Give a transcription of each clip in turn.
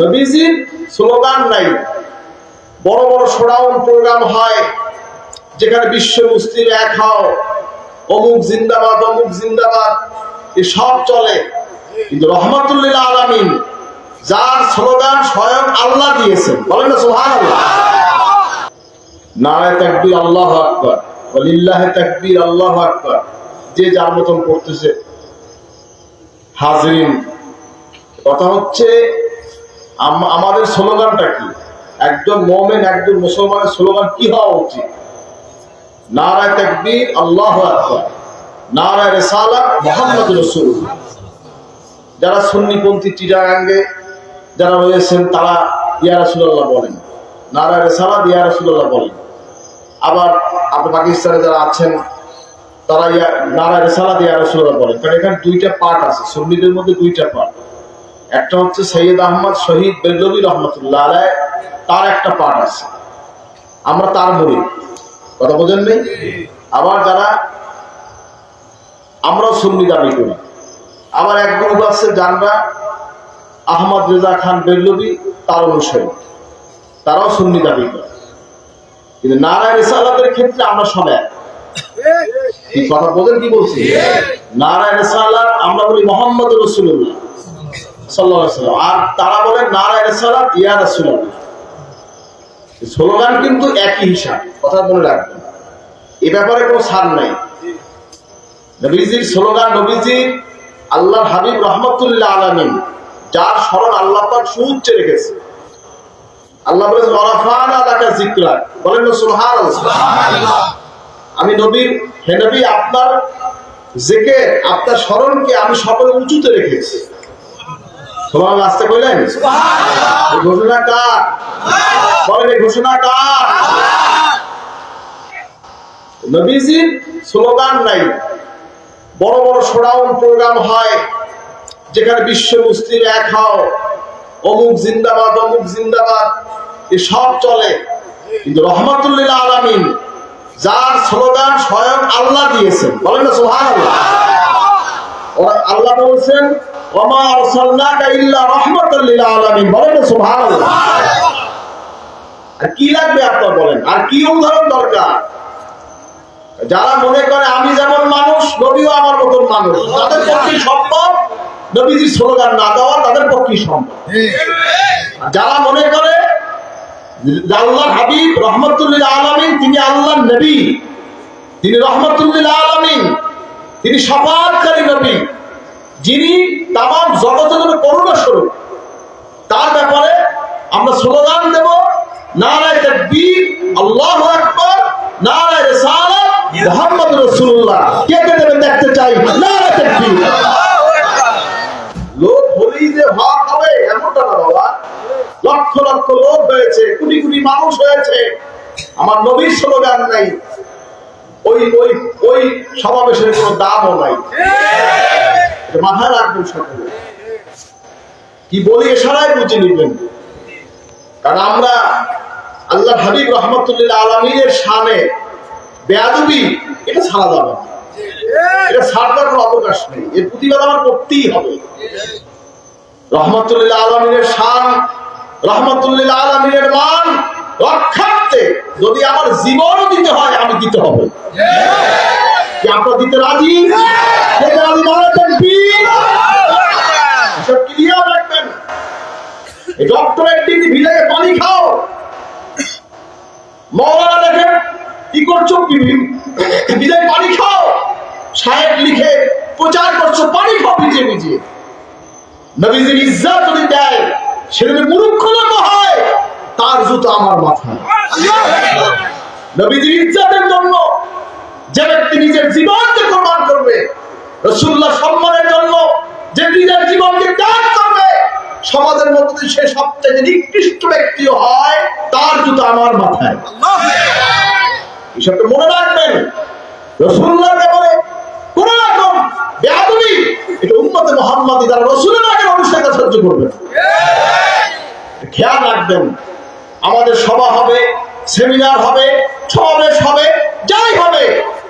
নবীজির স্লোগান নাই। বড় বড় শোডাউন প্রোগ্রাম হয়, যেখানে বিশ্ব মুসলিম এক হও। অমুক জিন্দাবাদ অমুক জিন্দাবাদ, এ সব চলে। কিন্তু রহমতুল্লিল আলামিন যার স্লোগান স্বয়ং আল্লাহ দিয়েছেন। বলেন না সোহান নারায় তাকবীর আল্লাহ আকবর লিল্লাহে তাকবীর আল্লাহ আকবর। যে যার মতন করতেছে। হাজরিন, কথা হচ্ছে আমাদের স্লোগানটা কি? একজন মোমেন, একজন মুসলমানের স্লোগান কি হওয়া উচিত? নারায় তাকবীর, আল্লাহ আকবর। নারায় রেসালা মোহাম্মদ রসুল যারা সুন্নিপন্থী চিরাঙ্গে যারা রয়েছেন, তারা ইয়া রাসূলুল্লাহ বলেন। নারায় রেসালা, ইয়া রাসূলুল্লাহ বলেন। আবার আপনার পাকিস্তানে যারা আছেন, তারা ইয়া নারায় রেসালা, ইয়া রাসূলুল্লাহ বলেন। কারণ এখানে দুইটা পার্ট আছে। সুন্নিদের মধ্যে দুইটা পার্ট। একটা হচ্ছে সৈয়দ আহমদ শহীদ বেল্লবী রহমতুল্লাহ আলাই তার একটা পাঠ আছে। আমরা তার মরি কথা বোঝেন নেই? আবার যারা আমরাও সুন্নি দাবি করি। আবার এক গ্রুপ আছে যারা আহমদ রেজা খান বেল্লবী তার অনুসারী। তারাও সুন্নি দাবি করে। কিন্তু নারায় রেসালাতের ক্ষেত্রে আমরা সব এক। কথা বোঝেন কি বলছি? নারায় রেসালাত আমরা বলি মোহাম্মদ রসুল্লাহ আর তারা বলে নারায় রেসালাত ইয়া রাসূলুল্লাহ। স্লোগান কিন্তু একই হিসাব কথা মনে রাখবেন। এ ব্যাপারে কোনো ছাড় নাই। নবীজির স্লোগান নবীজির আল্লাহর হাবিব রহমতুল্লাহ আলামিন যার স্মরণ আল্লাহ পাক সুউচ্চ রেখেছে। আল্লাহ বলেছেন বলেন না আমি নবীর হে নবী আপনার জিকির আপনার স্মরণকে আমি সকলে উঁচুতে রেখেছি। সবাই আসতে কইলেন? ঘোষণা কার? বলেন এই ঘোষণা কার? নবীজির স্লোগান নাই। বড় বড় শোডাউন প্রোগ্রাম হয় যেখানে বিশ্ব মুসলিম এক হও। অমুক জিন্দাবাদ অমুক জিন্দাবাদ এ সব চলে। কিন্তু রহমতুল্লিল আলামিন যার স্লোগান স্বয়ং আল্লাহ দিয়েছেন। বলেন না সোহান আল্লাহ বলছেন কি লাগবে বলেন? আর কি দরকার? যারা মনে করে আমি যেমন মানুষ, নবীও আমার মতন মানুষ। তাদের পক্ষে সম্ভব? নবীজির স্লোগান না দেওয়া তাদের পক্ষে সম্ভব। যারা মনে করে যে আল্লাহর হাবিব রহমতুল্লিল আলামিন, তিনি আল্লাহ নবী, তিনি রহমতুল্লিল আলামিন, তিনি সফাতকারী নবী, যিনি তাম জগতের জন্য করুণা স্বরূপ। তার ব্যাপারে আমরা স্লোগান দেব নারায় তাকবীর আল্লাহু আকবার নারায় রিসালাত মুহাম্মদ রাসূলুল্লাহ। কে কে দেবেন দেখতে চাই? নারায় তাকবীর। লোক হলেই যে হক হবে এমনটা না বাবা। লক্ষ লক্ষ লোক হয়েছে কোটি কোটি মানুষ হয়েছে আমার নবীর স্লোগান নাই। ওই ওই ওই সমাবেশের কোনো দামও নাই। মাথায় রাখবেন সকলে কি বলি এছাড়াই বুঝে নিবেন? কারণ আমরা আল্লাহ হাবিব রহমতুল্লাহ আলমীর সামনে বেয়াদবি, এটা ছাড়া যাবে এটা ছাড়বার কোনো অবকাশ নেই। এর প্রতিবাদ আমার করতেই হবে। রহমতুল্লাহ আলমিনের শান রহমতুল্লাহ আলমিনের মান রক্ষার্থে যদি আমার জীবনও দিতে হয়, আমি দিতে হবে। কি আপনারা দিতে রাজি। এসব ক্লিয়ার রাখবেন। এই ডক্টরেট ডিগ্রি ভিলেজে পানি খাও। মৌলানা দেখে কি করছ বিদায় পানি খাও। সাহেব লিখে প্রচার করছ, পানি খাও ভিজে ভিজে নবীজির ইজ্জত যদি দেয়, সে যদি মূর্খলোক হয়, তার জুতো আমার মাথায়। নবীজির ইজ্জতের জন্য যে ব্যক্তি নিজের জীবনকে কোরবান করবে, রসুল্লাহ সম্মানের জন্য যে নিজের জীবনকে ত্যাগ করবে, সমাজের মধ্যে সে সবচেয়ে নিকৃষ্ট ব্যক্তি হয়, তার জুতো আমার মাথায়। মনে রাখবেন। রসুল্লাহর ব্যাপারে কোন রকম বেয়াদবি, এটা উম্মতে মোহাম্মদী যারা রসুলের আগে অনুষ্ঠানটা সহ্য করবে খেয়াল রাখবেন, আমাদের সভা হবে, সেমিনার হবে, সমাবেশ হবে, যাই হবে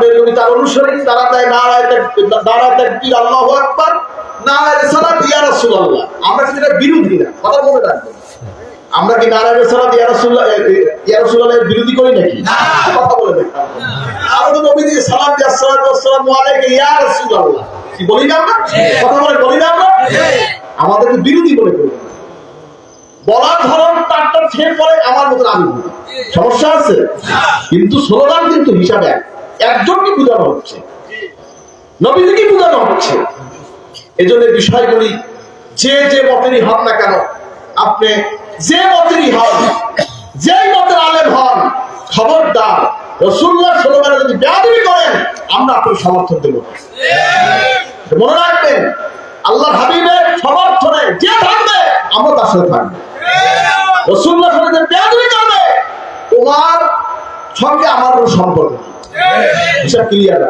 খান বেল্লবী তার অনুসারী তারা দেয় নারায় তাকবীর নারায় তাকবীর আল্লাহু আকবার নারায় রিসালাত ইয়া রাসূলুল্লাহ। আমরা কিন্তু এটা বিরোধী না? কথা মনে রাখবেন আমরা কি নারায় রিসালাত ইয়া রাসূলুল্লাহ ইয়া রাসূলুল্লাহের বিরোধী করি নাকি? কথা বলে দেখেন আমরা তো নবী দিয়ে সালাম দিয়ে আসসালাতু ওয়াসসালামু আলাইকা ইয়া রাসূলুল্লাহ। কি বলি না আমরা? কথা বলে বলি না আমরা? আমাদেরকে বিরোধী বলে করি। বলার ধরন তারটার ছেড়ে পরে আমার মতন আমি। সমস্যা আছে? কিন্তু স্লোগান কিন্তু হিসাবে এক। একজনকে বোঝানো হচ্ছে। নবীদেরকে বোঝানো হচ্ছে। এজন্য এই বিষয়গুলি যে যে মতেরই হন না কেন আপনি যে মতেরই হন যে মতের আলেম হন খবরদার রসুল্লাহ স্লোগানে যদি বেয়াদবি করেন আমরা আপনার সমর্থন দেব মনে রাখবেন আল্লাহ হাবিবের সমর্থনে যে থাকবে আমরা তার সাথে থাকব। রসুল্লাহ সাথে যে করবে তোমার সঙ্গে আমার কোনো সম্পর্ক। হিসাব ক্লিয়ার